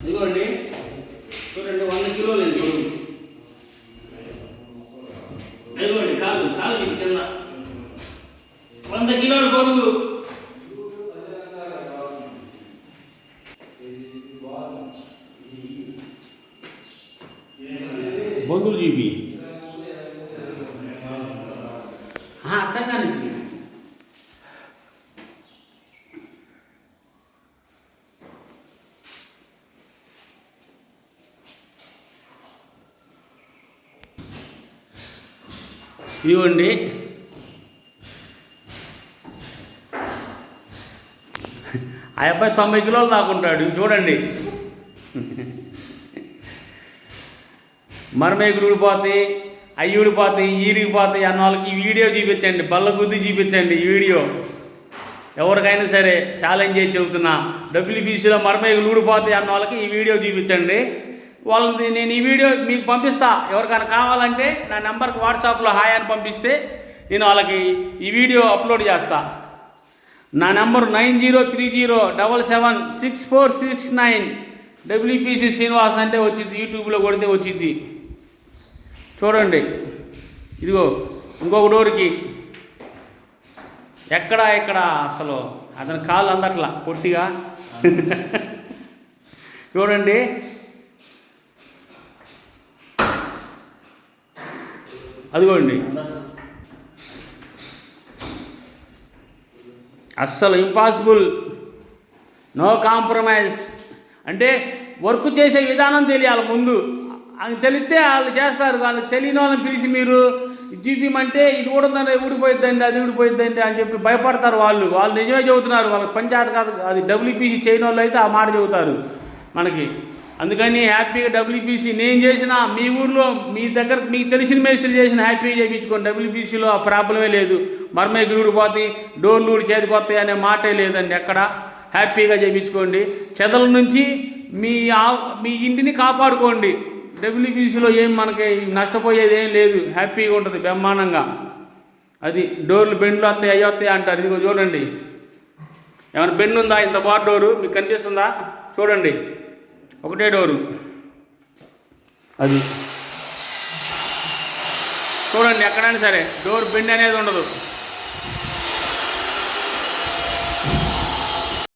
ఇదిగోండి. చూడండి వంద కిలోలు అండి బరువు ఇదిగోండి కాదు కాదు ఇది కింద. వంద కిలోల బరువు బంధువులు చూపి. అర్థం కాదు ఇవ్వండి. ఆ అబ్బాయి తొంభై కిలోలు దాకుంటాడు. చూడండి. మరమేకులు ఊడిపోతాయి అవి ఊడిపోతాయి ఈరిగిపోతాయి అన్న వాళ్ళకి ఈ వీడియో చూపించండి. బల్ల గుద్ది చూపించండి ఈ వీడియో. ఎవరికైనా సరే ఛాలెంజ్ చేసి చెబుతున్నా. డబ్ల్యూబీసీలో మరమేకులు ఊడిపోతాయి అన్న వాళ్ళకి ఈ వీడియో చూపించండి. వాళ్ళని నేను ఈ వీడియో మీకు పంపిస్తా. ఎవరికైనా కావాలంటే నా నెంబర్కి వాట్సాప్లో హాయ్ అని పంపిస్తే నేను వాళ్ళకి ఈ వీడియో అప్లోడ్ చేస్తా. నా number nine zero three zero double seven six four six nine. WPC Srinivas అంటే వచ్చింది యూట్యూబ్లో కొడితే వచ్చింది. చూడండి. ఇదిగో ఇంకొక డోర్కి. ఎక్కడ ఎక్కడ అసలు? అతని కాలు అందట్లా పొట్టిగా. చూడండి. అదిగోండి. అస్సలు ఇంపాసిబుల్. No compromise. అంటే వర్క్ చేసే విధానం తెలియాలి ముందు. అది తెలిస్తే వాళ్ళు చేస్తారు వాళ్ళు తెలియని వాళ్ళని పిలిచి మీరు జీపీమంటే ఇది కూడా ఊడిపోయిద్దండి అది ఊడిపోయిద్దండి అని చెప్పి భయపడతారు వాళ్ళు. వాళ్ళు నిజమే చెబుతున్నారు వాళ్ళకి పంచాయతీ కాదు అది డబ్ల్యూపీసీ చేయని వాళ్ళు అయితే ఆ మాట చెబుతారు మనకి. అందుకని హ్యాపీగా డబ్ల్యూపీసీ నేను చేసిన మీ ఊర్లో మీ దగ్గర మీకు తెలిసిన మేస్త్రి చేసిన హ్యాపీగా చేయించుకోండి. డబ్ల్యూపీసీలో ఆ ప్రాబ్లమే లేదు. మర్మేకులు పోతాయి డోర్లు ఊడి చేతిపోతాయి అనే మాటే లేదండి ఎక్కడ. హ్యాపీగా చేయించుకోండి. చెదల నుంచి మీ మీ ఇంటిని కాపాడుకోండి. డబ్ల్యూపీసీలో ఏం మనకి నష్టపోయేది ఏం లేదు. హ్యాపీగా ఉంటుంది బ్రహ్మాండంగా. అది డోర్లు బెండ్లు వస్తాయి అయ్యి వస్తాయి అంటారు. ఇదిగో చూడండి. ఏమైనా బెండ్ ఉందా? ఇంత బార్ డోరు మీకు కనిపిస్తుందా? చూడండి. ఒకటే డోరు. అది. చూడండి ఎక్కడైనా సరే డోర్ బెండ్ అనేది ఉండదు.